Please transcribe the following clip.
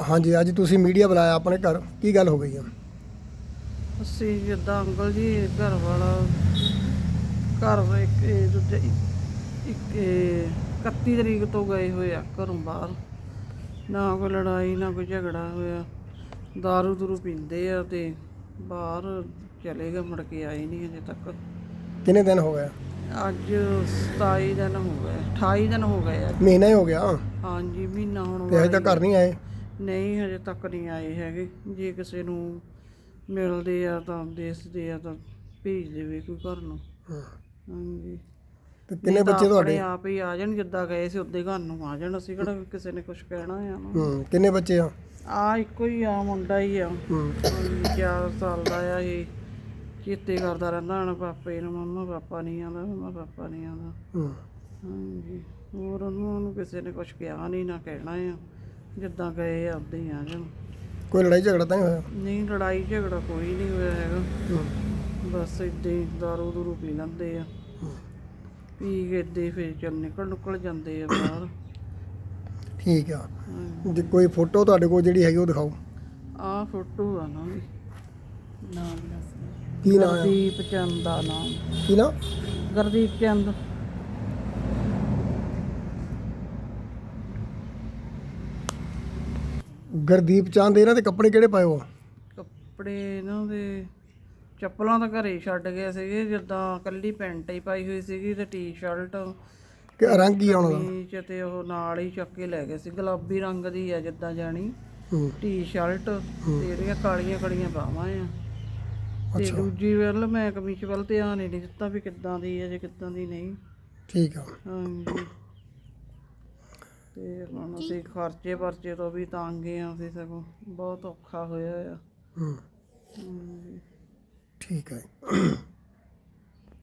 ਹਾਂਜੀ ਅੱਜ ਤੁਸੀਂ ਮੀਡੀਆ ਬੁਲਾਇਆ ਆਪਣੇ ਘਰ। ਕੀ ਗੱਲ ਹੋ ਗਈ ਆ? ਅਸੀਂ ਜਿੱਦਾਂ ਅੰਕਲ ਜੀ ਘਰ ਵਾਲਾ ਘਰ ਇੱਕ ਇਹ ਦੂਜੇ ਇੱਕ ਇਹ 31 ਤਰੀਕ ਤੋਂ ਗਏ ਹੋਏ ਆ ਘਰੋਂ ਬਾਹਰ। ਨਾ ਕੋਈ ਲੜਾਈ ਨਾ ਕੋਈ ਝਗੜਾ ਹੋਇਆ। दारू ਦੂਰੂ ਪੀਂਦੇ ਆ ਤੇ ਬਾਹਰ ਚਲੇ ਗਏ ਮੁੜ ਕੇ ਆਏ ਨਹੀਂ ਅਜੇ ਤੱਕ। ਕਿੰਨੇ ਦਿਨ ਹੋ ਗਏ? ਅੱਜ 27 ਦਿਨ ਹੋ ਗਏ 28 ਦਿਨ ਹੋ ਗਏ ਆ। ਮਹੀਨਾ ਹੀ ਹੋ ਗਿਆ। ਹਾਂਜੀ ਮਹੀਨਾ ਹੁਣ ਤੇ ਅਜੇ ਤੱਕ ਘਰ ਨਹੀਂ ਆਏ? ਨਹੀਂ ਹਜੇ ਤੱਕ ਨਹੀਂ ਆਏ ਹੈਗੇ। ਜੇ ਕਿਸੇ ਨੂੰ ਮਿਲਦੇ ਆ ਤਾਂ ਦੇਸਦੇ ਆ ਤਾਂ ਭੇਜ ਦੇਵੇ ਕੋਈ ਘਰ ਨੂੰ। ਹਾਂਜੀ। ਤੇ ਕਿੰਨੇ ਬੱਚੇ ਤੁਹਾਡੇ? ਆਪ ਹੀ ਆ ਜਾਣ ਜਿੱਦਾਂ ਗਏ ਸੀ ਉੱਦੇ ਘਰ ਨੂੰ ਆ ਜਾਣ। ਅਸੀਂ ਕਿਹੜਾ ਕਿਸੇ ਨੇ ਕੁਝ ਕਹਿਣਾ ਆ ਹੂੰ ਕਿੰਨੇ ਬੱਚੇ ਆ? ਆ ਇੱਕੋ ਹੀ ਆ ਮੁੰਡਾ ਹੀ ਆ। ਹੂੰ। 4 ਸਾਲ ਦਾ ਆ ਇਹ। ਚੇਤੇ ਕਰਦਾ ਰਹਿੰਦਾ ਹਣ ਪਾਪੇ ਨੂੰ ਮੰਮਾ ਪਾਪਾ ਨਹੀਂ ਆਉਂਦਾ ਮੰਮਾ ਪਾਪਾ ਨਹੀਂ ਆਉਂਦਾ। ਹੂੰ। ਹਾਂਜੀ। ਹੋਰ ਉਹਨੂੰ ਕਿਸੇ ਨੇ ਕੁਝ ਕਿਹਾ ਨਹੀਂ ਨਾ ਕਹਿਣਾ ਆ। ਜਿੱਦਾਂ ਗਏ ਆ ਉੱਦਾਂ ਹੀ ਆ ਜਾਣ ਕੋਈ ਲੜਾਈ ਝਗੜਾ ਤਾਂ ਨਹੀਂ ਹੋਇਆ? ਨਹੀਂ ਲੜਾਈ ਝਗੜਾ ਕੋਈ ਨਹੀਂ ਹੋਇਆ ਹੈਗਾ। ਹੂੰ। ਬਸ ਹੀ ਦਾਰੂ ਦੂਰੂ ਪੀ ਲੈਂਦੇ ਆ। ਪੀ ਕੇ ਹੀ ਫਿਰ ਚੱਲ ਨਿਕਲ ਨਿਕਲ ਜਾਂਦੇ ਆ ਬਾਹਰ। ਠੀਕ ਆ। ਹਾਂ। ਜੇ ਕੋਈ ਫੋਟੋ ਤੁਹਾਡੇ ਕੋਲ ਜਿਹੜੀ ਹੈਗੀ ਉਹ ਦਿਖਾਓ। ਆਹ ਫੋਟੋ ਆ ਨਾ ਨਾਮ ਦੱਸ ਕੀ ਨਾਮ ਆ? ਗੁਰਦੀਪ ਚੰਦ ਦਾ ਨਾਮ। ਕੀ ਨਾਮ? ਗੁਰਦੀਪ ਚੰਦ। ਗੁਰਦੀਪ ਚੰਦ ਇਹਨਾਂ ਦੇ ਕੱਪੜੇ ਕਿਹੜੇ ਪਾਏ ਹੋ? ਕੱਪੜੇ ਇਹਨਾਂ ਦੇ ਚੱਪਲਾਂ ਤਾਂ ਘਰੇ ਹੀ ਛੱਡ ਗਏ ਸੀਗੇ ਜਿੱਦਾਂ ਕੱਲੀ ਪੈਂਟ ਹੀ ਪਾਈ ਹੋਈ ਸੀਗੀ ਤੇ ਟੀ-ਸ਼ਰਟ ਕਿ ਰੰਗ ਕੀ ਆ ਦਾ? ਕਮੀਜ਼ ਤੇ ਉਹ ਨਾਲ ਹੀ ਚੱਕ ਕੇ ਲੈ ਗਏ ਸੀ ਗੁਲਾਬੀ ਰੰਗ ਦੀ ਆ ਜਿੱਦਾਂ ਜਾਣੀ। ਟੀ-ਸ਼ਰਟ ਤੇ ਜਿਹੜੀਆਂ ਕਾਲੀਆਂ ਕਾਲੀਆਂ ਬਾਹਾਂ ਆ। ਤੇ ਅੱਛਾ। ਦੂਜੀ ਵੱਲ ਮੈਂ ਕਮੀਜ਼ ਵੱਲ ਧਿਆਨ ਹੀ ਨਹੀਂ ਦਿੱਤਾ ਵੀ ਕਿੱਦਾਂ ਦੀ ਹੈ ਜੇ ਕਿੱਦਾਂ ਦੀ ਨਹੀਂ। ਠੀਕ ਆ। ਹਾਂਜੀ। ਹੁਣ ਅਸੀਂ ਖਰਚੇ ਪਰਚੇ ਤੋਂ ਵੀ ਤੰਗ ਆ ਅਸੀਂ ਸਗੋਂ ਬਹੁਤ ਔਖਾ ਹੋਇਆ ਆ। ਹੂੰ। ਠੀਕ ਹੈ